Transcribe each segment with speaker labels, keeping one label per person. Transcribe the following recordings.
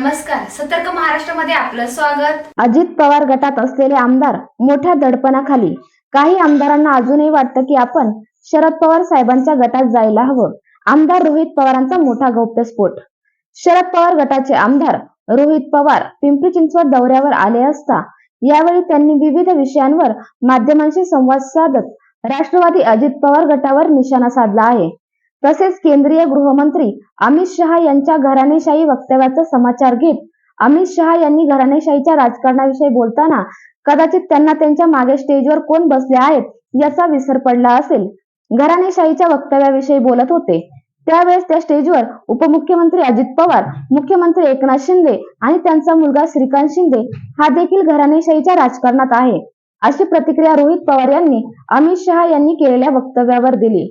Speaker 1: नमस्कार सतर्क महाराष्ट्रामध्ये आपलं स्वागत.
Speaker 2: अजित पवार गटात असलेले आमदार मोठ्या दडपणाखाली. काही आमदारांना अजूनही वाटतं की आपण शरद पवार साहेबांच्या गटात जायला हवं. आमदार रोहित पवारांचा मोठा गौप्यस्फोट. शरद पवार गटाचे आमदार रोहित पवार पिंपरी चिंचवड दौऱ्यावर आले असता यावेळी त्यांनी विविध विषयांवर माध्यमांशी संवाद साधत राष्ट्रवादी अजित पवार गटावर निशाणा साधला आहे. तसेच केंद्रीय गृहमंत्री अमित शहा यांच्या घराणेशाही वक्तव्याचा समाचार घेत अमित शहा यांनी घराणेशाहीच्या राजकारणाविषयी बोलताना कदाचित त्यांना त्यांच्या मागे स्टेजवर कोण बसले आहेत याचा विसर पडला असेल. घराणेशाहीच्या वक्तव्याविषयी बोलत होते. त्यावेळेस त्या स्टेजवर उपमुख्यमंत्री अजित पवार मुख्यमंत्री एकनाथ शिंदे आणि त्यांचा मुलगा श्रीकांत शिंदे हा देखील घराणेशाहीच्या राजकारणात आहे अशी प्रतिक्रिया रोहित पवार यांनी अमित शहा यांनी केलेल्या वक्तव्यावर दिली.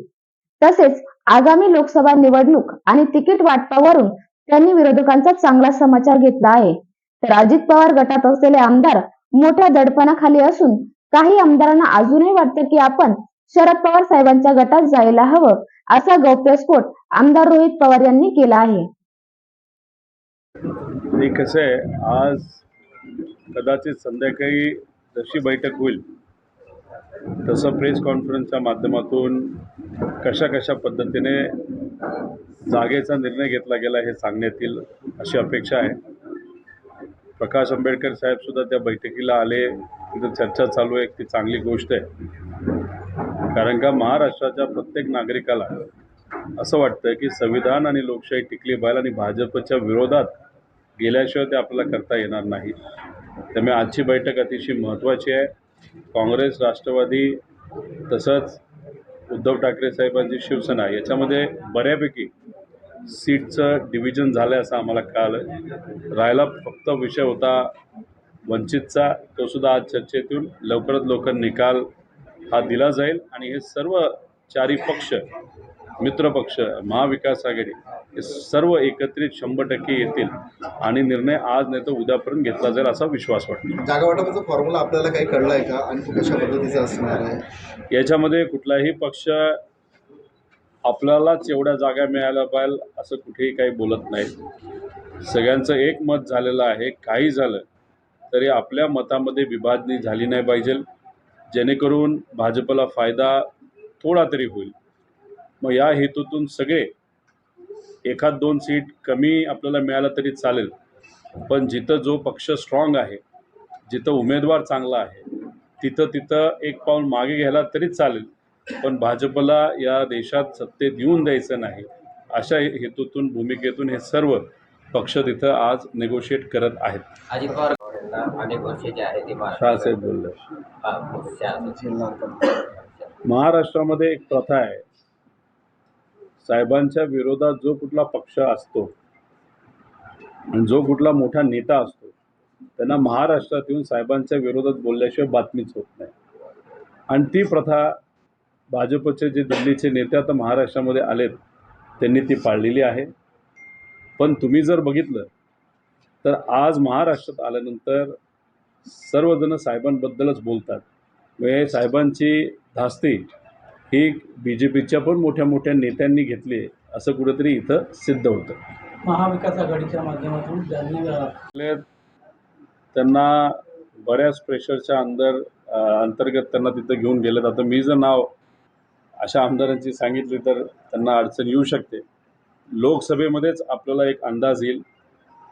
Speaker 2: तसेच आगामी लोकसभा निवडणूक आणि तिकीट वाटपावरून त्यांनी विरोधकांचा चांगला समाचार घेतला आहे. तर अजित पवार गटात असलेले आमदार मोठ्या दडपणाखाली असून काही आमदारांना अजूनही वाटतं की आपण शरद पवार साहेबांच्या गटात जायला हवं असा गौप्यस्फोट आमदार रोहित पवार यांनी केला आहे.
Speaker 3: ते कसं आहे आज कदाचित संध्याकाळी जशी बैठक होईल तसं प्रेस कॉन्फरन्सच्या माध्यमातून कशा कशा पद्धतीने जागेचा निर्णय घेतला गेला हे सांगण्यात येईल अशी अपेक्षा आहे. प्रकाश आंबेडकर साहेबसुद्धा त्या बैठकीला आले. तिथं चर्चा चालू आहे. ती चांगली गोष्ट आहे. कारण का महाराष्ट्राच्या प्रत्येक नागरिकाला असं वाटतं की संविधान आणि लोकशाही टिकली पाहिजे आणि भाजपच्या विरोधात गेल्याशिवाय ते आपल्याला करता येणार नाही. त्यामुळे आजची बैठक अतिशय महत्त्वाची आहे. काँग्रेस राष्ट्रवादी तसंच उद्धव ठाकरे साहेबांची शिवसेना याच्यामध्ये बऱ्यापैकी सीटचं डिव्हिजन झालं आहे असं आम्हाला कळालं राहिला फक्त विषय होता वंचितचा तो सुद्धा आज चर्चेतून लवकरात लवकर निकाल हा दिला जाईल. आणि हे सर्व चारी पक्ष मित्रपक्ष महाविकास आघाडी हे सर्व एकत्रित शंभर टक्के येतील आणि निर्णय आज नाही तर उद्यापर्यंत घेतला जाईल असा विश्वास वाटतो.
Speaker 4: जागा वाटपाचा फॉर्म्युला आपल्याला काही कळला आहे का? आणि कशा पद्धतीचा असणार आहे?
Speaker 3: याच्यामध्ये कुठलाही पक्ष आपल्यालाच एवढ्या जागा मिळायला पाहिजे असं कुठेही काही बोलत नाही. सगळ्यांचं एक मत झालेलं आहे. काही झालं तरी आपल्या मतामध्ये विभाजनी झाली नाही पाहिजे. जेणेकरून भाजपला फायदा थोडा तरी होईल. मग या हेतूतून सगळे एखाद दोन सीट कमी आपल्याला मिळालं तरी चालेल. पण जिथं जो पक्ष स्ट्रॉंग आहे जिथं उमेदवार चांगला आहे तिथं तिथं एक पाऊल मागे घ्यायला तरी चालेल. पण भाजपला या देशात सत्तेत येऊन द्यायचं नाही अशा हेतूतून भूमिकेतून हे सर्व पक्ष तिथं आज नेगोशिएट करत आहेत.
Speaker 5: अजित पवार यांना अनेक वर्ष जे आहे ते
Speaker 3: शहासाहेब बोलले.
Speaker 5: महाराष्ट्र
Speaker 3: महाराष्ट्रामध्ये एक प्रथा आहे. साहेबांच्या विरोधात जो कुठला पक्ष असतो आणि जो कुठला मोठा नेता असतो त्यांना महाराष्ट्रात येऊन साहेबांच्या विरोधात बोलल्याशिवाय बातमीच होत नाही. आणि ती प्रथा भाजपचे जे दिल्लीचे नेते आता महाराष्ट्रामध्ये आलेत त्यांनी ती पाळलेली आहे. पण तुम्ही जर बघितलं तर आज महाराष्ट्रात आल्यानंतर सर्वजण साहेबांबद्दलच बोलतात. म्हणजे साहेबांची धास्ती ही बी जे पीच्या पण मोठ्या मोठ्या नेत्यांनी घेतली असं कुठंतरी इथं सिद्ध होतं.
Speaker 6: महाविकास आघाडीच्या माध्यमातून
Speaker 3: त्यांना बऱ्याच प्रेशरच्या अंदर अंतर्गत त्यांना तिथं घेऊन गेलेत. आता मी जर नाव अशा आमदारांची सांगितली तर त्यांना अडचण येऊ शकते. लोकसभेमध्येच आपल्याला एक अंदाज येईल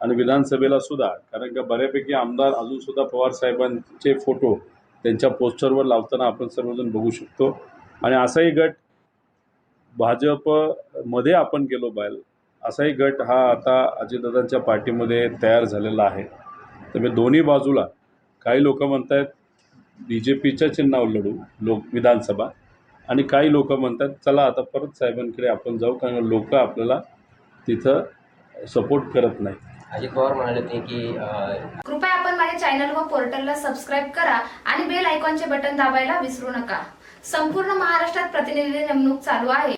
Speaker 3: आणि विधानसभेला सुद्धा कारण का बऱ्यापैकी आमदार अजूनसुद्धा पवार साहेबांचे फोटो त्यांच्या पोस्टरवर लावताना आपण सर्वजण बघू शकतो. आणि असाही गट भाजपमध्ये आपण गेलो बाहेर. असाही गट हा आता अजितदादांच्या पार्टीमध्ये तयार झालेला आहे. त्यामुळे दोन्ही बाजूला काही लोक म्हणत आहेत बी जे पीच्या चिन्हावर लढू लोक विधानसभा. आणि काही लोक म्हणतात चला आता परत साहेबांकडे आपण जाऊ कारण लोक आपल्याला तिथं सपोर्ट करत नाही
Speaker 5: अजित पवार म्हणाले होते की
Speaker 1: कृपया आपण माझ्या चॅनल व पोर्टलला सबस्क्राईब करा आणि बेल आयकॉनचे बटन दाबायला विसरू नका. संपूर्ण महाराष्ट्रात प्रतिनिधी नेमणूक चालू आहे.